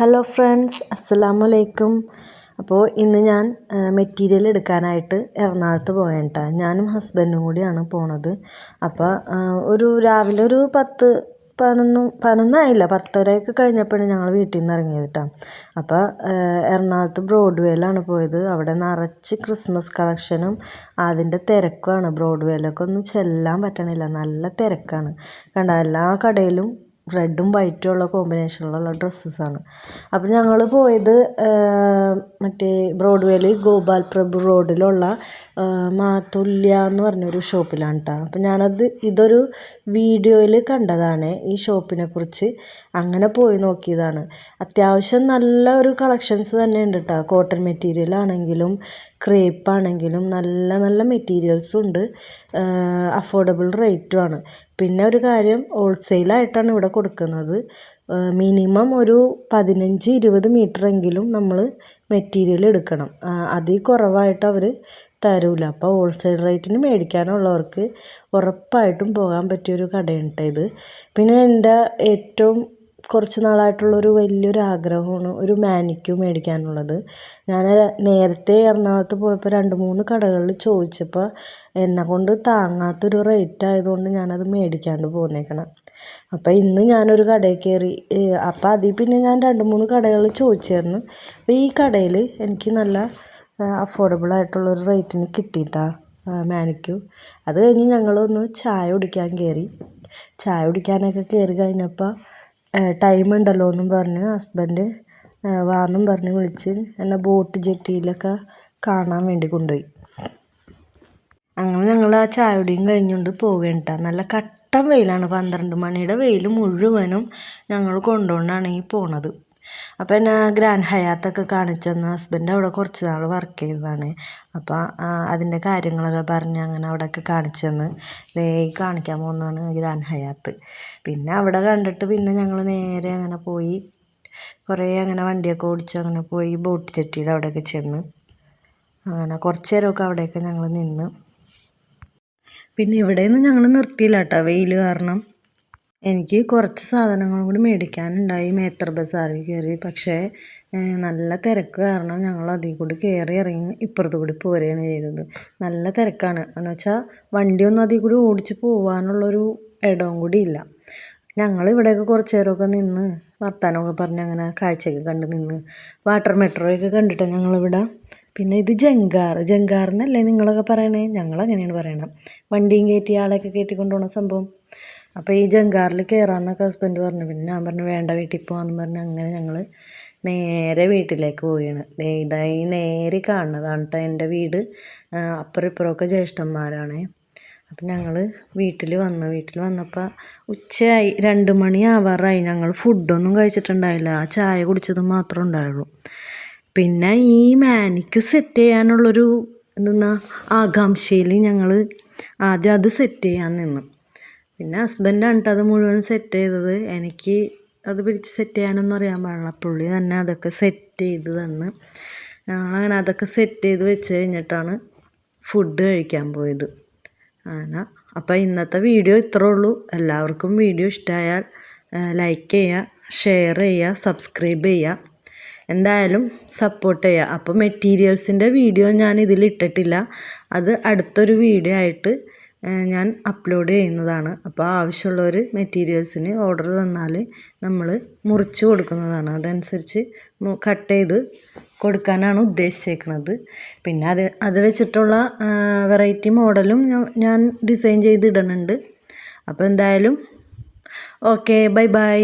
Hello friends അസ്സലാമു അലൈക്കും അപ്പോൾ ഇന്ന് ഞാൻ മെറ്റീരിയൽ എടുക്കാനായിട്ട് എറണാകുളത്ത് പോയേട്ടാ ഞാനും ഹസ്ബൻഡും കൂടിയാണ് പോണത്. അപ്പോൾ ഒരു രാവിലെ ഒരു പത്ത് പതിനൊന്ന് പതിനൊന്നായില്ല പത്തരയൊക്കെ കഴിഞ്ഞപ്പോഴാണ് ഞങ്ങൾ വീട്ടിൽ നിന്ന് ഇറങ്ങിയത് കേട്ടോ അപ്പോൾ എറണാകുളത്ത് ബ്രോഡ്വേയിലാണ് പോയത്. അവിടെ നിറച്ച് ക്രിസ്മസ് കളക്ഷനും അതിന്റെ തിരക്കുമാണ്. ബ്രോഡ്വേയിലൊക്കെ ഒന്നും ചെല്ലാൻ പറ്റണില്ല. നല്ല തിരക്കാണ്. കണ്ട എല്ലാ കടയിലും റെഡും വൈറ്റും ഉള്ള കോമ്പിനേഷനിലുള്ള ഡ്രസ്സസ്സാണ് അപ്പോൾ ഞങ്ങൾ പോയത് മറ്റേ ബ്രോഡ്വേയിൽ ഗോപാൽ പ്രഭു റോഡിലുള്ള മാതുല്യ എന്ന് പറഞ്ഞൊരു ഷോപ്പിലാണ് കേട്ടോ അപ്പോൾ ഞാനത് ഇതൊരു വീഡിയോയിൽ കണ്ടതാണ് ഈ ഷോപ്പിനെ കുറിച്ച്. അങ്ങനെ പോയി നോക്കിയതാണ്. അത്യാവശ്യം നല്ല ഒരു കളക്ഷൻസ് തന്നെ ഉണ്ട് കേട്ടോ കോട്ടൺ മെറ്റീരിയൽ ആണെങ്കിലും ക്രേപ്പ് ആണെങ്കിലും നല്ല നല്ല മെറ്റീരിയൽസും ഉണ്ട്. അഫോർഡബിൾ റേറ്റുമാണ് പിന്നെ ഒരു കാര്യം ഹോൾസെയിലായിട്ടാണ് ഇവിടെ കൊടുക്കുന്നത്. മിനിമം ഒരു പതിനഞ്ച് ഇരുപത് മീറ്ററെങ്കിലും നമ്മൾ മെറ്റീരിയൽ എടുക്കണം. അതിൽ കുറവായിട്ട് അവർ തരൂല. അപ്പോൾ ഹോൾസെയിൽ റേറ്റിന് മേടിക്കാനുള്ളവർക്ക് ഉറപ്പായിട്ടും പോകാൻ പറ്റിയൊരു കടയാണ് ഇത്. പിന്നെ എന്റെ ഏറ്റവും കുറച്ച് നാളായിട്ടുള്ളൊരു വലിയൊരു ആഗ്രഹമാണ് ഒരു മാനിക്യൂ മേടിക്കാനുള്ളത്. ഞാൻ നേരത്തെ എറണാകുളത്ത് പോയപ്പോൾ രണ്ട് മൂന്ന് കടകളിൽ ചോദിച്ചപ്പോൾ എന്നെ കൊണ്ട് താങ്ങാത്തൊരു റേറ്റ് ആയതുകൊണ്ട് ഞാനത് മേടിക്കാണ്ട് പോന്നേക്കണം. അപ്പോൾ ഇന്ന് ഞാനൊരു കടയിൽ കയറി അപ്പോൾ അതിൽ പിന്നെ ഞാൻ രണ്ട് മൂന്ന് കടകളിൽ ചോദിച്ചായിരുന്നു. അപ്പോൾ ഈ കടയിൽ എനിക്ക് നല്ല അഫോർഡബിൾ ആയിട്ടുള്ളൊരു റേറ്റിന് കിട്ടിയിട്ടാ മാനിക്യൂ. അത് കഴിഞ്ഞ് ഞങ്ങളൊന്ന് ചായ കുടിക്കാൻ കയറി ചായ കുടിക്കാനൊക്കെ കയറി കഴിഞ്ഞപ്പോൾ ടൈം ഉണ്ടല്ലോ എന്നും പറഞ്ഞ് ഹസ്ബൻഡ് വാന്നും പറഞ്ഞ് വിളിച്ച് എന്നെ ബോട്ട് ജെട്ടിയിലൊക്കെ കാണാൻ വേണ്ടി കൊണ്ടുപോയി. അങ്ങനെ ഞങ്ങൾ ആ ചായുടിയും കഴിഞ്ഞുകൊണ്ട് പോവുകയാണ് നല്ല കട്ടൻ വെയിലാണ്. പന്ത്രണ്ട് മണിയുടെ വെയിൽ മുഴുവനും ഞങ്ങൾ കൊണ്ടുകൊണ്ടാണ് ഈ പോണത്. അപ്പോൾ എന്നെ ഗ്രാൻഡ് ഹയാത്തൊക്കെ കാണിച്ചു തന്ന ഹസ്ബൻഡ് അവിടെ കുറച്ച് നാൾ വർക്ക് ചെയ്തതാണ്. അപ്പോൾ അതിന്റെ കാര്യങ്ങളൊക്കെ പറഞ്ഞ് അങ്ങനെ അവിടെയൊക്കെ കാണിച്ചു തന്ന് ദേ കാണിക്കാൻ പോകുന്നതാണ് ഗ്രാൻഡ് ഹയാത്ത്. പിന്നെ അവിടെ കണ്ടിട്ട് പിന്നെ ഞങ്ങൾ നേരെ അങ്ങനെ പോയി കുറേ അങ്ങനെ വണ്ടിയൊക്കെ ഓടിച്ച് അങ്ങനെ പോയി ബോട്ട് ചെട്ടിയുടെ അവിടെയൊക്കെ ചെന്ന് അങ്ങനെ കുറച്ച് നേരമൊക്കെ അവിടെയൊക്കെ ഞങ്ങൾ നിന്ന്. പിന്നെ ഇവിടെയൊന്നും ഞങ്ങൾ നിർത്തിയില്ല കേട്ടോ വെയിൽ കാരണം. എനിക്ക് കുറച്ച് സാധനങ്ങളും കൂടി മേടിക്കാനുണ്ടായി. മേത്ര ബസാറിൽ കയറി. പക്ഷേ നല്ല തിരക്ക് കാരണം ഞങ്ങൾ അതിൽ കൂടി കയറി ഇറങ്ങി ഇപ്പുറത്ത് കൂടി പോരുകയാണ് ചെയ്തത്. നല്ല തിരക്കാണ്. എന്ന് വെച്ചാൽ വണ്ടിയൊന്നും അതിൽ കൂടി ഓടിച്ച് പോകാനുള്ളൊരു ഇടവും കൂടി ഇല്ല. ഞങ്ങൾ ഇവിടെയൊക്കെ കുറച്ച് നേരമൊക്കെ നിന്ന് വർത്താനമൊക്കെ പറഞ്ഞ് അങ്ങനെ കാഴ്ചയൊക്കെ കണ്ട് നിന്ന് വാട്ടർ മെട്രോയൊക്കെ കണ്ടിട്ടാണ് ഞങ്ങളിവിടെ പിന്നെ ഇത് ജങ്കാർ. ജങ്കാർ എന്നല്ലേ നിങ്ങളൊക്കെ പറയണേ? ഞങ്ങളങ്ങനെയാണ് പറയണം വണ്ടിയും കയറ്റി ആളെയൊക്കെ കയറ്റി കൊണ്ടുപോകുന്ന സംഭവം. അപ്പോൾ ഈ ജങ്കാറിൽ കയറാമെന്നൊക്കെ ഹസ്ബൻഡ് പറഞ്ഞു. പിന്നെ ഞാൻ പറഞ്ഞു വേണ്ട വീട്ടിൽ പോകാമെന്ന് പറഞ്ഞു. അങ്ങനെ ഞങ്ങൾ നേരെ വീട്ടിലേക്ക് പോവുകയാണ് ഇതായി നേരെ കാണുന്നതാണ് കേട്ടോ എന്റെ വീട്. അപ്പുറം ഇപ്പുറമൊക്കെ ജ്യേഷ്ഠന്മാരാണ്. അപ്പം ഞങ്ങൾ വീട്ടിൽ വന്നു. വീട്ടിൽ വന്നപ്പോൾ ഉച്ചയായി. രണ്ട് മണി ആവാറായി. ഞങ്ങൾ ഫുഡൊന്നും കഴിച്ചിട്ടുണ്ടായില്ല. ആ ചായ കുടിച്ചത് മാത്രമേ ഉണ്ടായുള്ളൂ. പിന്നെ ഈ മാനിക്ക് സെറ്റ് ചെയ്യാനുള്ളൊരു എന്തെന്നാ ആകാംക്ഷയിൽ ഞങ്ങൾ ആദ്യം അത് സെറ്റ് ചെയ്യാൻ നിന്നു. പിന്നെ ഹസ്ബൻഡാണ് കേട്ടോ അത് മുഴുവൻ സെറ്റ് ചെയ്തത്. എനിക്ക് അത് പിടിച്ച് സെറ്റ് ചെയ്യാനൊന്നും അറിയാൻ പാടില്ല. പുള്ളി തന്നെ അതൊക്കെ സെറ്റ് ചെയ്ത് തന്ന്. ഞങ്ങളങ്ങനെ അതൊക്കെ സെറ്റ് ചെയ്ത് വെച്ച് കഴിഞ്ഞിട്ടാണ് ഫുഡ് കഴിക്കാൻ പോയത്. അങ്ങനെ അപ്പോൾ ഇന്നത്തെ വീഡിയോ ഇത്രേ ഉള്ളൂ. എല്ലാവർക്കും വീഡിയോ ഇഷ്ടമായാൽ ലൈക്ക് ചെയ്യുക ഷെയർ ചെയ്യുക സബ്സ്ക്രൈബ് ചെയ്യുക എന്തായാലും സപ്പോർട്ട് ചെയ്യുക അപ്പോൾ മെറ്റീരിയൽസിന്റെ വീഡിയോ ഞാൻ ഇതിൽ ഇട്ടിട്ടില്ല. അത് അടുത്തൊരു വീഡിയോ ആയിട്ട് ഞാൻ അപ്ലോഡ് ചെയ്യുന്നതാണ്. അപ്പോൾ ആവശ്യമുള്ള ഒരു മെറ്റീരിയൽസിന് ഓർഡർ തന്നാൽ നമ്മൾ മുറിച്ച് കൊടുക്കുന്നതാണ്. അതനുസരിച്ച് കട്ട് ചെയ്ത് കൊടുക്കാനാണ് ഉദ്ദേശിച്ചേക്കുന്നത് പിന്നെ അത് അത് വെച്ചിട്ടുള്ള വെറൈറ്റി മോഡലും ഞാൻ ഡിസൈൻ ചെയ്ത് ഇടുന്നുണ്ട്. അപ്പോൾ എന്തായാലും ഓക്കെ ബൈ ബൈ